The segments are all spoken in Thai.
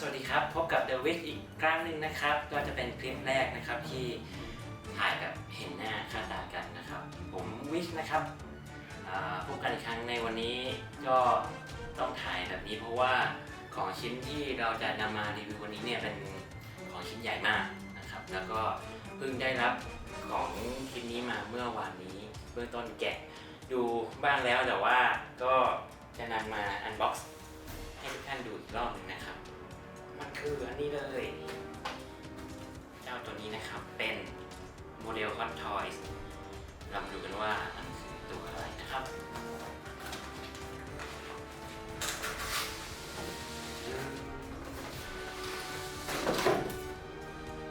สวัสดีครับ พบกับ The Wish อีกครั้งหนึ่งนะครับ ก็จะเป็นคลิปแรกนะครับที่ถ่ายแบบเห็นหน้าค่าตากันนะครับ ผมวิชนะครับพบกันอีกครั้งในวันนี้ก็ต้องถ่ายแบบนี้เพราะว่าของชิ้นที่เราจะนำมารีวิววันนี้เนี่ยเป็นของชิ้นใหญ่มากนะครับ แล้วก็เพิ่งได้รับของชิ้นนี้มาเมื่อวานนี้เบื้องต้นแกะดูบ้างแล้วแต่ว่าก็จะนำมาอันบ็อกซ์ให้ทุกท่านดูอีกรอบหนึงนะครับ มันคืออันนี้เลย เจ้าตัวนี้นะครับ เป็นโมเดล Hot Toys เรามาดูกันว่ามันคือตัวอะไรนะครับ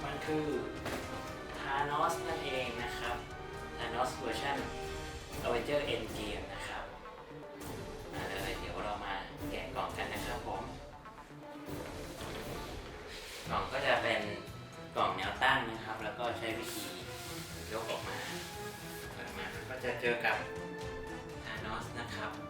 มันคือ Thanos นั่นเองนะครับ Thanos เวอร์ชัน Avenger Endgame ช้วิธียกออกมาเปิดมาก็จะเจอกับธานอสนะครับ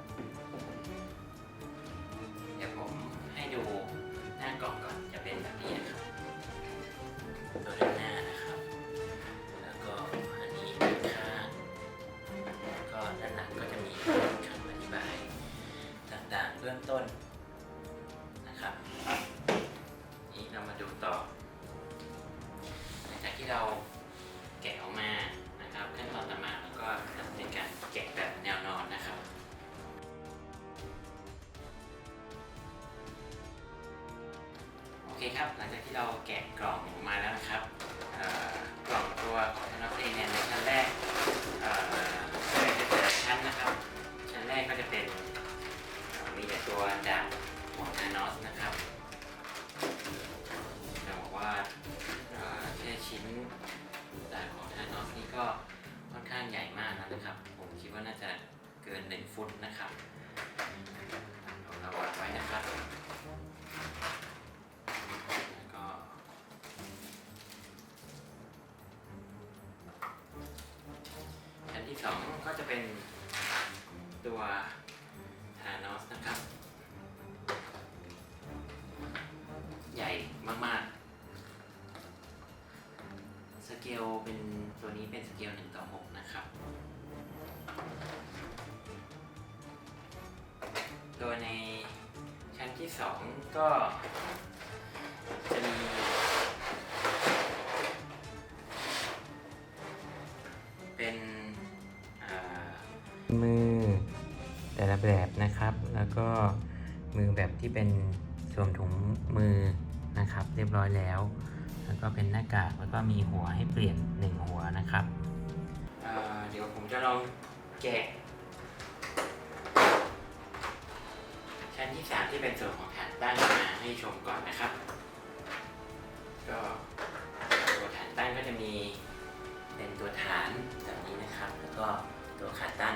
แกะกล่อง ที่2ก็จะเป็นตัวธานอสนะครับ ใหญ่มากๆ สเกลเป็นตัวนี้เป็นสเกล1ต่อ6นะครับ โดยในชั้นที่ 2 ก็ แบบนะครับ แล้วก็มือแบบที่เป็นสวมถุงมือนะครับ เรียบร้อยแล้ว แล้วก็เป็นหน้ากากแล้วก็มีหัวให้เปลี่ยนหนึ่งหัวนะครับเดี๋ยวผมจะลองแกะชั้นที่สามที่เป็นส่วนของฐานตั้งมาให้ชมก่อนนะครับ ก็ตัวฐานตั้งก็จะมีเป็นตัวฐานแบบนี้นะครับ แล้วก็ตัวขาตั้ง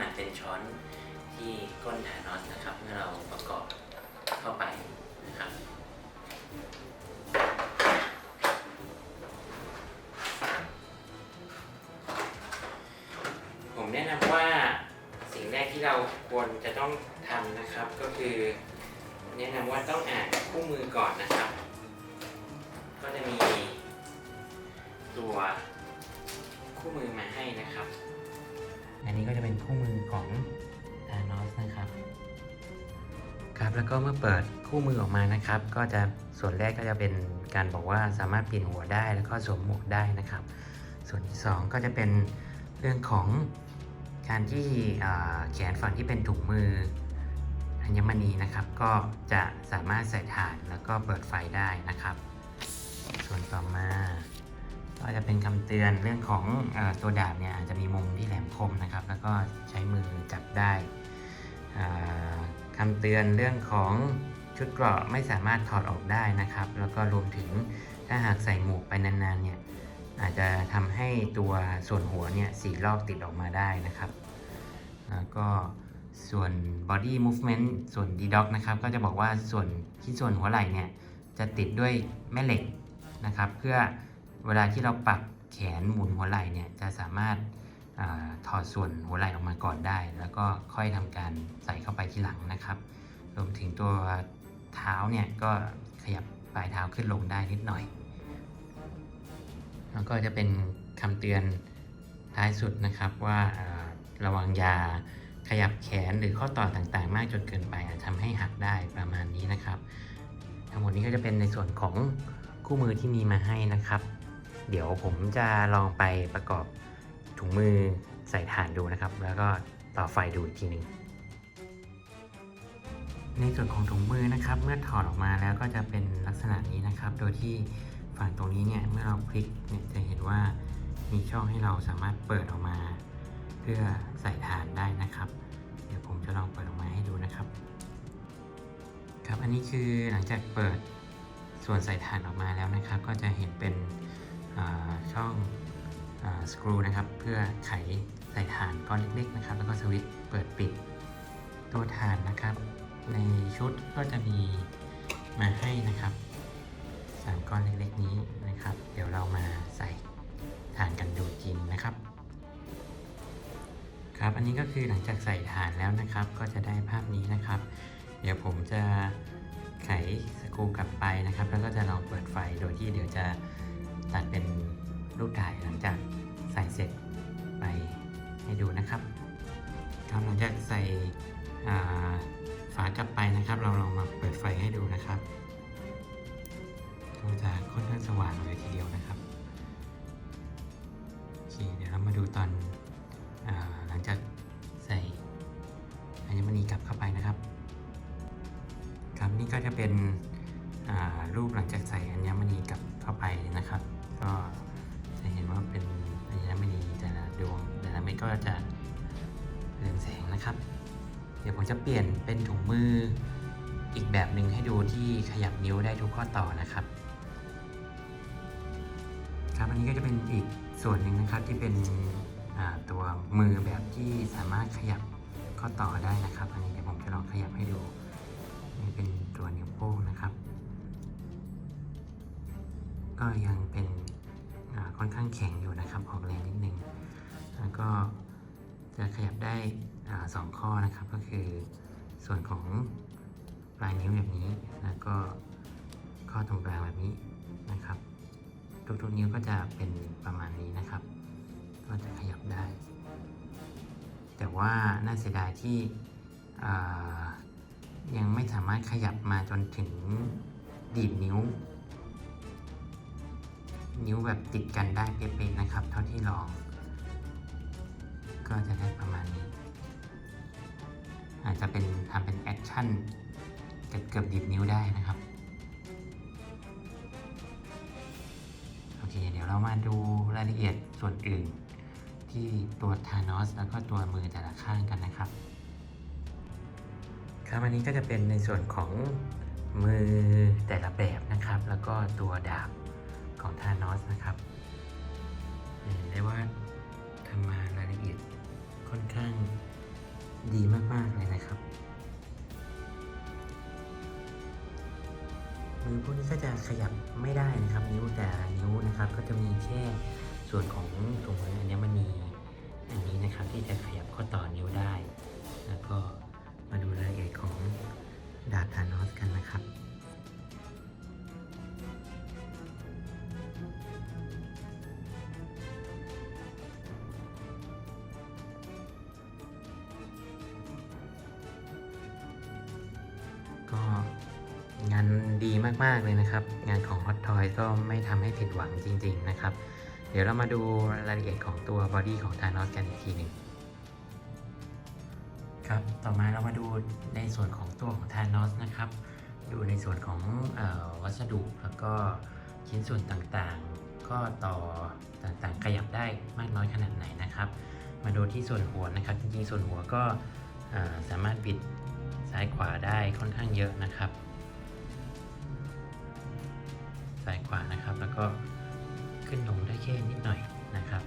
ณะเป็นช้อนที่ก้นฐานอสนะครับ เมื่อเราประกอบเข้าไปนะครับผมแนะนำว่าสิ่งแรกที่เราควรจะต้องทำนะครับ ก็คือ แนะนำว่าต้องอ่านคู่มือก่อนนะครับ ก็จะมีตัวคู่มือมาให้นะครับ อันนี้ก็จะเป็นคู่มือของ Thanos นะครับครับแล้วก็เมื่อเปิดคู่มือออกมานะครับ ก็จะส่วนแรกก็จะเป็นการบอกว่าสามารถเปลี่ยนหัวได้แล้วก็สวมหมวกได้นะครับ ส่วนที่สองก็จะเป็นเรื่องของการที่แขนฝั่งที่เป็นถุงมืออัญมณีนะครับ ก็จะสามารถใส่ถ่านแล้วก็เปิดไฟได้นะครับ ส่วนต่อมา ก็จะเป็นคำเตือนเรื่องของอตัวดาบเนี่ยอาจจะมีมุมที่แหลมคมนะครับ แล้วก็ใช้มือจับได้อ่าคำเตือนเรื่องของชุดเกราะไม่สามารถถอดออกได้นะครับ แล้วก็รวมถึงถ้าหากใส่หมวกไปนานๆเนี่ยอาจจะทำให้ตัวส่วนหัวเนี่ยสีลอกติดออกมาได้นะครับ แล้วก็ส่วน body movement ส่วน d d o c นะครับ ก็จะบอกว่าส่วนที่ส่วนหัวไหล่เนี่ยจะติดด้วยแม่เหล็กนะครับ เพื่อ เวลาที่เราปรับแขนหมุนหัวไหล่เนี่ยจะสามารถอถอดส่วนหัวไหล่ออกมาก่อนได้ แล้วก็ค่อยทำการใส่เข้าไปทีหลังนะครับ รวมถึงตัวเท้าเนี่ยก็ขยับปลายเท้าขึ้นลงได้นิดหน่อย แล้วก็จะเป็นคำเตือนท้ายสุดนะครับว่าระวังยาขยับแขนหรือข้อต่อต่างๆ มากจนเกินไปอาจทำให้หักได้ประมาณนี้นะครับ ทั้งหมดนี้ก็จะเป็นในส่วนของคู่มือที่มีมาให้นะครับ เดี๋ยวผมจะลองไปประกอบถุงมือใส่ถ่านดูนะครับ แล้วก็ต่อไฟดูอีกทีหนึ่งในส่วนของถุงมือนะครับ เมื่อถอดออกมาแล้วก็จะเป็นลักษณะนี้นะครับ โดยที่ฝั่งตรงนี้เนี่ยเมื่อเราคลิกเนี่ยจะเห็นว่ามีช่องให้เราสามารถเปิดออกมา เพื่อใส่ฐานได้นะครับ เดี๋ยวผมจะลองเปิดออกมาให้ดูนะครับ ครับอันนี้คือหลังจากเปิดส่วนใส่ฐานออกมาแล้วนะครับ ก็จะเห็นเป็น ช่องสกรูนะครับเพื่อไขใส่ฐานก้อนเล็กๆนะครับ แล้วก็สวิตช์เปิดปิดตัวฐานนะครับ ในชุดก็จะมีมาให้นะครับสามก้อนเล็กๆนี้นะครับ เดี๋ยวเรามาใส่ฐานกันดูจริงนะครับ ครับอันนี้ก็คือหลังจากใส่ฐานแล้วนะครับ ก็จะได้ภาพนี้นะครับ เดี๋ยวผมจะไขสกรูกลับไปนะครับ แล้วก็จะลองเปิดไฟโดยที่เดี๋ยวจะ ตัดเป็นรูปถ่ายหลังจากใส่เสร็จไปให้ดูนะครับครับหลังจากใส่ฝากลับไปนะครับ เราลองมาเปิดไฟให้ดูนะครับก็จะค่อนข้างสว่างเลยทีเดียวนะครับโอเคเดี๋ยวเรามาดูตอนอหลังจากใส่อัญมณีกลับเข้าไปนะครับ ครับนี่ก็จะเป็นรูปหลังจากใส่อัญมณีกลับเข้าไปนะครับ จะเปลี่ยนเป็นถุงมืออีกแบบหนึ่งให้ดูที่ขยับนิ้วได้ทุกข้อต่อนะครับ ครับอันนี้ก็จะเป็นอีกส่วนหนึ่งนะครับที่เป็นตัวมือแบบที่สามารถขยับข้อต่อได้นะครับอันนี้เดี๋ยวผมจะลองขยับให้ดูนี่เป็นตัวนิ้วโป้งนะครับ ก็ยังเป็นค่อนข้างแข็งอยู่นะครับออกแรงนิดนึงแล้วก็จะขยับได้ อสองข้อนะครับก็คือส่วนของปลายนิ้วแบบนี้แล้วก็ข้อตรงกลางแบบนี้นะครับทุกๆนิ้วก็จะเป็นประมาณนี้นะครับ ก็จะขยับได้ แต่ว่าน่าเสียดายที่ยังไม่สามารถขยับมาจนถึงดีดนิ้ว นิ้วแบบติดกันได้เป๊ะๆนะครับ เท่าที่ลอง ก็จะได้ประมาณนี้ อาจจะเป็นทำเป็นแอคชั่นเกือบเกือบดีดนิ้วได้นะครับโอเคเดี๋ยวเรามาดูรายละเอียดส่วนอื่น ที่ตัวทานอสแล้วก็ตัวมือแต่ละข้างกันนะครับ ครับอันนี้ก็จะเป็นในส่วนของมือแต่ละแบบนะครับ แล้วก็ตัวดาบของทานอสนะครับเห็นได้ว่า พวกนี้ก็จะขยับไม่ได้นะครับ นิ้วแต่นิ้วนะครับก็จะมีแค่ส่วนของตรงนี้อัญมณีอันนี้นะครับที่จะขยับข้อต่อนิ้วได้ แล้วก็มาดูรายละเอียดของดาบทานอสกันนะครับ มากๆเลยนะครับ งานของ Hot Toy ก็ไม่ทำให้ผิดหวังจริง ๆ นะครับ เดี๋ยวเรามาดูรายละเอียดของตัวบอดี้ของทานอสกันอีกทีหนึ่งครับ ต่อมาเรามาดูในส่วนของตัวของทานอสนะครับ ดูในส่วนของออวัสดุแล้วก็ชิ้นส่วนต่างๆ ก็ต่อต่างๆ ขยับได้มากน้อยขนาดไหนนะครับ มาดูที่ส่วนหัวนะครับ จริงๆ ส่วนหัวก็สามารถบิดซ้ายขวาได้ค่อนข้างเยอะนะครับ ซ้ายขวานะครับ แล้วก็ขึ้นลงได้แค่นิดหน่อยนะครับ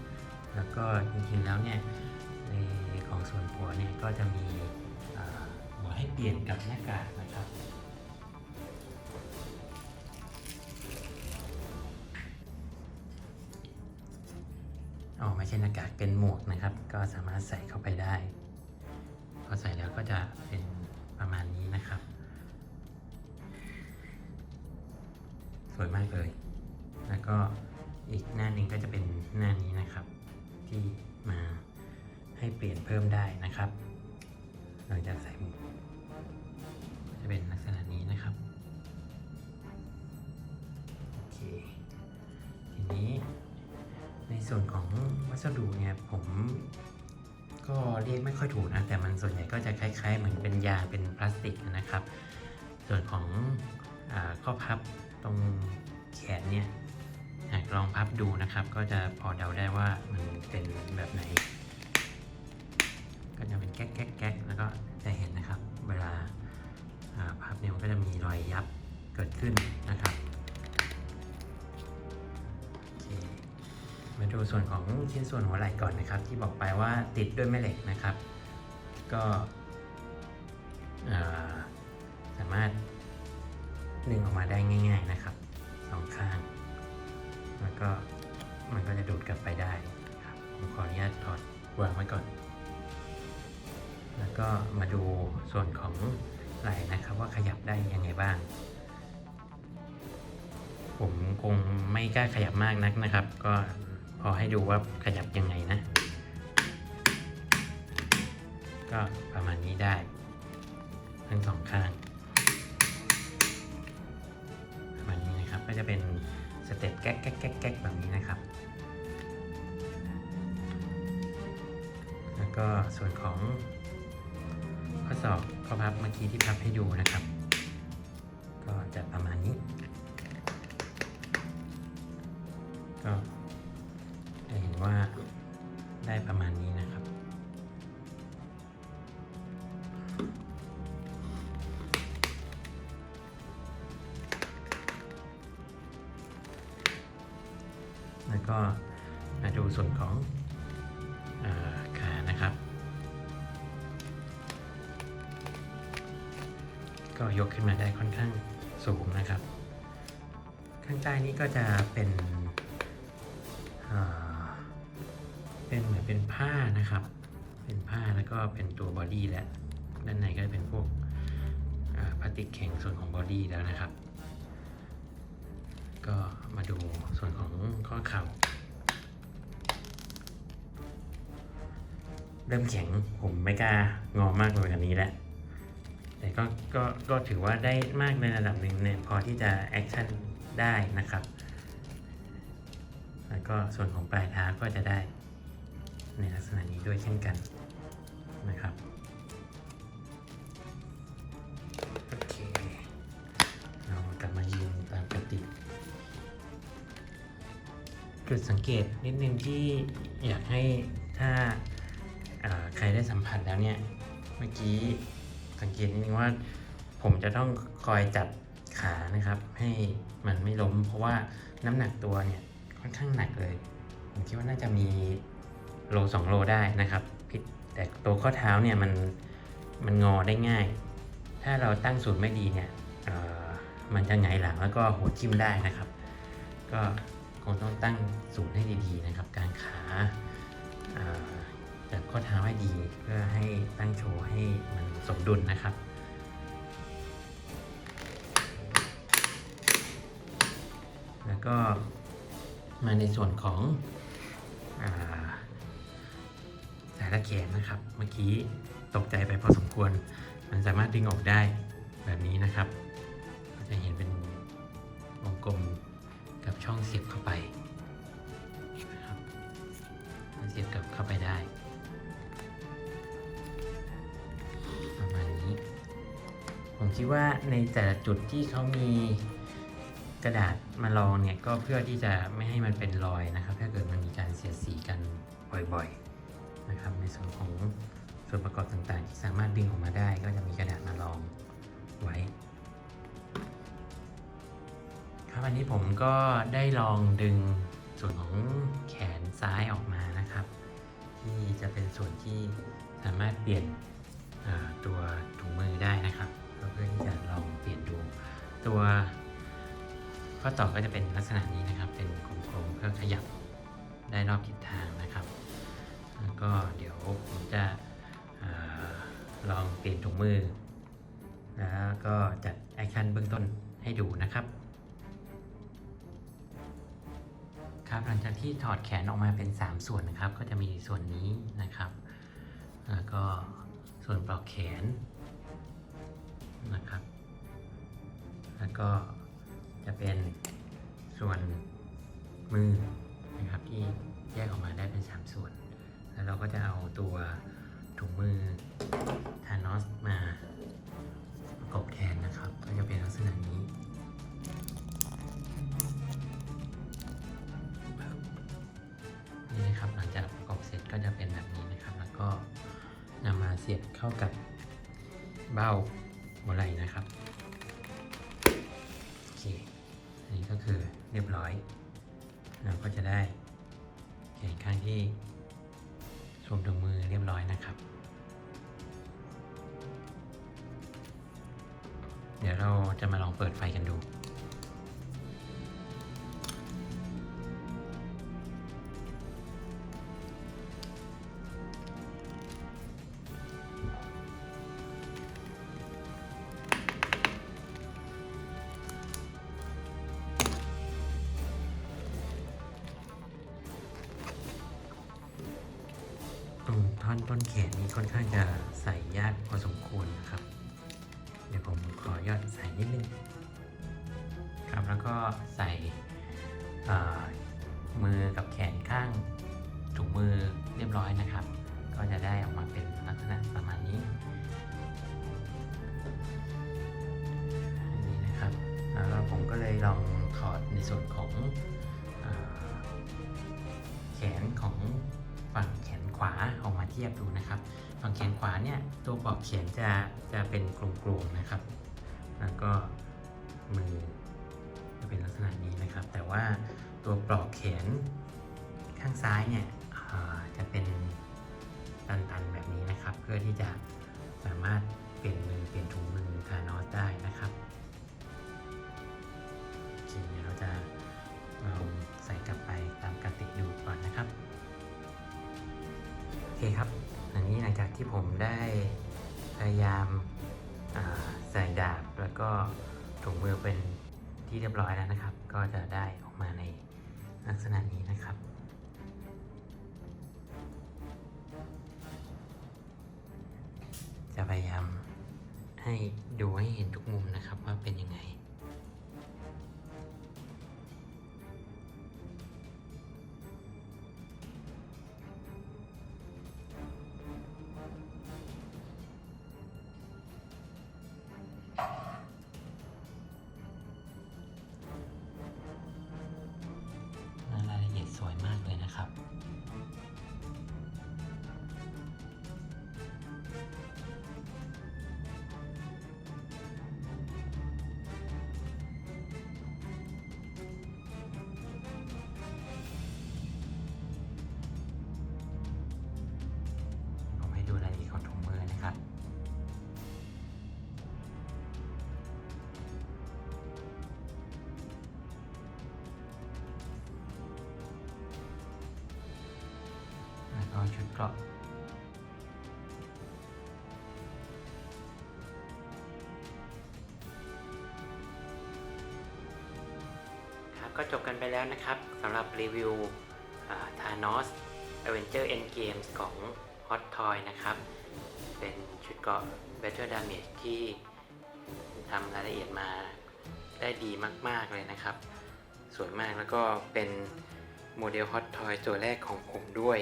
แล้วก็จริงๆแล้วเนี่ยในของส่วนหัวเนี่ยก็จะมีหัวให้เปลี่ยนกับหน้ากากนะครับอ๋อไม่ใช่หน้ากากเป็นหมวกนะครับ ก็สามารถใส่เข้าไปได้ พอใส่แล้วก็จะเป็นประมาณนี้นะครับ วยมากเลย แล้วก็อีกหน้าหนึ่งก็จะเป็นหน้านี้นะครับ ที่มาให้เปลี่ยนเพิ่มได้นะครับ หลังจากใส่หมวกจะเป็นลักษณะนี้นะครับโอเคทีนี้ในส่วนของวัสดุเนี่ยผมก็เรียกไม่ค่อยถูกนะ แต่มันส่วนใหญ่ก็จะคล้าย ๆ เหมือนเป็นยางเป็นพลาสติกนะครับ ส่วนของอข้อพับ ตรงแขนเนี่ยหากลองพับดูนะครับ ก็จะพอเดาได้ว่ามันเป็นแบบไหน ก็จะเป็นแก๊กแก๊กแก๊กแล้วก็จะเห็นนะครับ เวลาพับเนี่ยมันก็จะมีรอยยับเกิดขึ้นนะครับมาดูส่วนของชิ้นส่วนหัวไหล่ก่อนนะครับ ที่บอกไปว่าติดด้วยแม่เหล็กนะครับ ก็สามารถ ดึงออกมาได้ง่าย ๆนะครับสองข้าง แล้วก็มันก็จะดูดกลับไปได้ครับผมขออนุญาตถอดวางไว้ก่อน แล้วก็มาดูส่วนของไหล่นะครับ ว่าขยับได้ยังไงบ้าง ผมคงไม่กล้าขยับมากนักนะครับ ก็พอให้ดูว่าขยับยังไงนะ ก็ประมาณนี้ได้ ทั้งสองข้าง จะเป็นสเต็ปแก๊กแก๊กแก๊กแก๊กแบบนี้นะครับ แล้วก็ส่วนของข้อสอบข้อพับเมื่อกี้ที่พับให้ดูนะครับ ก็จะประมาณนี้ก็ ก็มาดูส่วนของอขานะครับ ก็ยกขึ้นมาได้ค่อนข้างสูงนะครับ ข้างใต้นี้ก็จะเป็นเป็นเหมือนเป็นผ้านะครับ เป็นผ้าแล้วก็เป็นตัวบอดี้และด้านในก็จะเป็นพวกพลาสติกแข็งส่วนของบอดี้แล้วนะครับ ก็มาดูส่วนของข้อเข่า เริ่มแข็งผมไม่กล้างอมากเลยแบบนี้แล้ว แต่ก็ก็ก็ถือว่าได้มากในระดับหนึ่งเนี่ยพอที่จะแอคชั่นได้นะครับ แล้วก็ส่วนของปลายเท้าก็จะได้ในลักษณะนี้ด้วยเช่นกันนะครับ จุดสังเกตนิดนึงที่อยากให้ถ้าใครได้สัมผัสแล้วเนี่ย เมื่อกี้สังเกตนิดนึงว่า ผมจะต้องคอยจับขานะครับ ให้มันไม่ล้ม เพราะว่าน้ำหนักตัวเนี่ยค่อนข้างหนักเลย ผมคิดว่าน่าจะมีโลสองโลได้นะครับผิดแต่ตัวข้อเท้าเนี่ยมันมันงอได้ง่าย ถ้าเราตั้งศูนย์ไม่ดีเนี่ยมันจะหงายหลังแล้วก็หัวทิ่มได้นะครับ ก็ งต้องตั้งศูนย์ให้ดีๆนะครับ การขาเอ่อจับข้อเท้าให้ดีเพื่อให้ตั้งโชว์ให้มันสมดุลนะครับแล้วก็มาในส่วนของอาสายตะแขนนะครับ เมื่อกี้ตกใจไปพอสมควร มันสามารถดึงออกได้แบบนี้นะครับ จะเห็นเป็นวงกลม ช่องเสียบเข้าไปนะครับเสียบกลับเข้าไปได้ ประมาณนี้ ผมคิดว่าในแต่ละจุดที่เขามีกระดาษมาลองเนี่ยก็เพื่อที่จะไม่ให้มันเป็นรอยนะครับ ถ้าเกิดมันมีการเสียดสีกันบ่อยๆนะครับ ในส่วนของส่วนประกอบต่างๆ ที่สามารถดึงออกมาได้ก็จะมีกระดาษมาลองไว้ ครับอันนี้ผมก็ได้ลองดึงส่วนของแขนซ้ายออกมานะครับ ที่จะเป็นส่วนที่สามารถเปลี่ยนตัวถุงมือได้นะครับเพื่อที่จะลองเปลี่ยนดู ตัวข้อต่อก็จะเป็นลักษณะนี้นะครับ เป็นกลมๆเพื่อขยับได้รอบทิศทางนะครับ แล้วก็เดี๋ยวผมจะอลองเปลี่ยนถุงมือ แล้วก็จัดแอคชั่นเบื้องต้นให้ดูนะครับ ครับหลังจากที่ถอดแขนออกมาเป็น 3 ส่วนนะครับ ก็จะมีส่วนนี้นะครับ แล้วก็ส่วนปลอกแขนนะครับ แล้วก็จะเป็นส่วนมือนะครับที่แยกออกมาได้เป็น 3 ส่วน แล้วเราก็จะเอาตัวถุงมือทานอสมา สียบเข้ากับเบ้าหัวไหล่นะครับโอเคอันนี้ก็คือเรียบร้อย เราก็จะได้แขนข้างที่สวมถุงมือเรียบร้อยนะครับ เดี๋ยวเราจะมาลองเปิดไฟกันดู ก็ใส่มือกับแขนข้างถุงมือเรียบร้อยนะครับ ก็จะได้ออกมาเป็นลักษณะประมาณนี้นนี้นะครับแล้วผมก็เลยลองถอดในส่วนของอแขนของฝั่งแขนขวาออกมาเทียบดูนะครับ ฝั่งแขนขวาเนี่ยตัวปลอกแขนจะจะเป็นกลมๆนะครับ แล้วก็มือ เป็นลักษณะนี้นะครับ แต่ว่าตัวปลอกแขนข้างซ้ายเนี่ยจะเป็นตันๆแบบนี้นะครับ เพื่อที่จะสามารถเปลี่ยนมือเปลี่ยนถุงมือทานอสได้นะครับโอเคเดี๋ยวเราจะลองใส่กลับไปตามปกติดูก่อนนะครับโอเคครับอันนี้หลังจากที่ผมได้พยายามใส่ดาบแล้วก็ถุงมือเป็น ที่เรียบร้อยแล้วนะครับ ก็จะได้ออกมาในลักษณะนี้นะครับ แล้วก็ชุดเกราะครับก็จบกันไปแล้วนะครับสำหรับรีวิวทานอส Avenger Endgame ของ Hot Toy นะครับ เป็นชุดเกราะ Better Damage ที่ทำรายละเอียดมาได้ดีมาก ๆ เลยนะครับ สวยมากแล้วก็เป็นโมเดล Hot Toy ตัวแรกของผมด้วย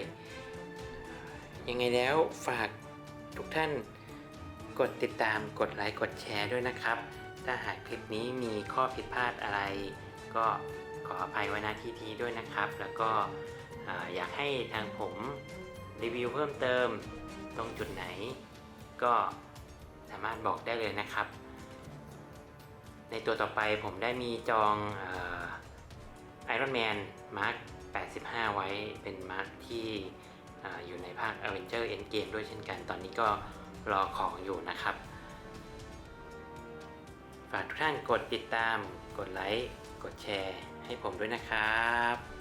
ยังไงแล้วฝากทุกท่านกดติดตามกดไลค์กดแชร์ด้วยนะครับ ถ้าหากคลิปนี้มีข้อผิดพลาดอะไร ก็ขออภัยไว้ณที่นี้ด้วยนะครับ แล้วก็อ่าอยากให้ทางผมรีวิวเพิ่มเติมตรงจุดไหน ก็สามารถบอกได้เลยนะครับ ในตัวต่อไปผมได้มีจองไอรอนแมนมาร์ค85 ไว้เป็นมาร์คที่ อยู่ในภาค Avenger Endgame ด้วยเช่นกัน ตอนนี้ก็รอของอยู่นะครับ ฝากทุกท่านกดติดตาม กดไลค์ กดแชร์ ให้ผมด้วยนะครับ